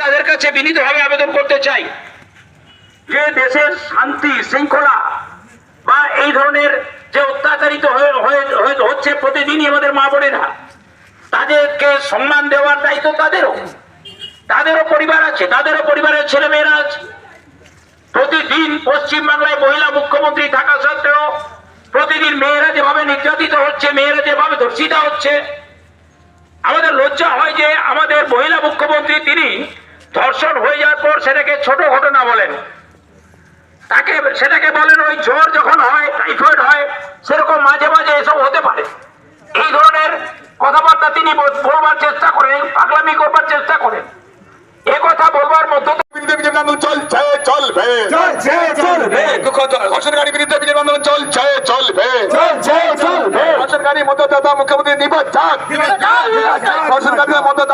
তাদের কাছে বিনীতভাবে আবেদন করতে চাই। যে দেশের শান্তি শৃঙ্খলা বা এই ধরনের যে অত্যাচারিত হচ্ছে প্রতিদিনই আমাদের মা বোনেরা, তাদেরকে সম্মান দেওয়ার দায়িত্ব তাদেরও। তাদেরও পরিবার আছে, তাদেরও পরিবারের ছেলে মেয়েরা আছে। প্রতিদিন পশ্চিম বাংলায় মহিলা মুখ্যমন্ত্রী থাকা সত্ত্বেও প্রতিদিন মেয়েরা যেভাবে নির্যাতিত হচ্ছে, মেয়েরা যেভাবে ধর্ষিতা হচ্ছে, আমাদের লজ্জা হয় যে আমাদের মহিলা মুখ্যমন্ত্রী তিনি ধর্ষণ হয়ে যাওয়ার পর সেটাকে ছোট ঘটনা বলেন। তাকে সেটাকে বলেন ওই জ্বর যখন হয় টাইফয়েড হয় সেরকম মাঝে মাঝে এসব হতে পারে। এই ধরনের কথাবার্তা তিনি বল- বলবার চেষ্টা করেন পাগলামি করবার চেষ্টা করেন। এ কথা বলবার মধ্য থেকে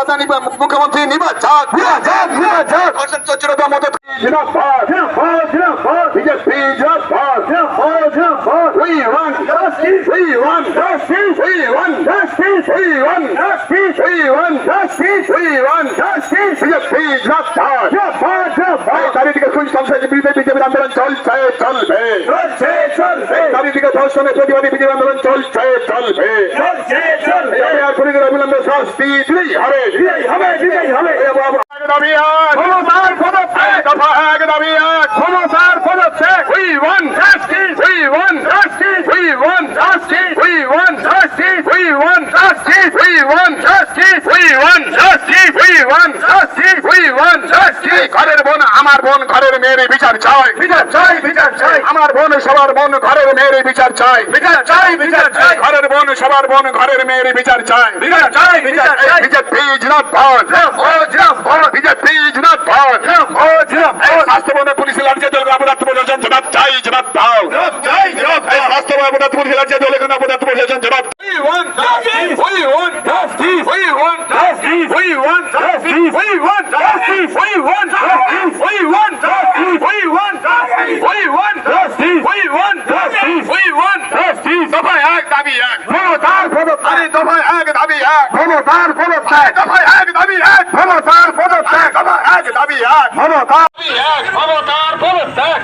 দাদা নিবা মুখ্যমন্ত্রী নিবা যাক যাক যাক। ধর্ষণ চর্চিরতা মদত বিজেপি আন্দোলন চলছে চলবে। চলছে চলবে চারিদিকে ধর্ষণের প্রতিবাদী আন্দোলন চলছে চলবে খুনিদের অবিলম্বে শাস্তি দিলেই হবে বিজয়ী হবে বিজয়ী হবে দাবি এক। ক্ষমতার পদত্যাগ দফা এক দাবি এক। ক্ষমতার পদত্যাগ We want justice we want justice we want justice we want justice we want justice we want justice we want justice we want justice want justice ঘরের বোন আমার বোন ঘরের মেয়ের বিচার চাই বিচার চাই বিচার চাই আমার বোন সবার বোন ঘরের মেয়ের বিচার চাই বিচার চাই বিচার চাই ঘরের বোন সবার বোন ঘরের মেয়ের বিচার চাই বিচার চাই বিচার চাই বিজেপি জিনাবাদ জিন্দাবাদ জিন্দাবাদ বিজেপি জিনাবাদ জিন্দাবাদ জিন্দাবাদ স্বাস্থ্য ভবনে পুলিশের লাঠি চার্জ অপরাধ প্রশাসন জবাব চাই জবাব দাও জবাব চাই জবাব এই স্বাস্থ্য অপরাধ পুলিশের লাঠি এলাকা অপরাধ প্রশাসন জবাব We দফায় এক দাবি এক ক্ষমতার আরে পদত্যাগ দফায় এক দাবি এক ক্ষমতার পদত্যাগ দফায় এক দাবি এক ক্ষমতার পদত্যাগ দফায় এক দাবি এক ক্ষমতার এক ক্ষমতার পদত্যাগ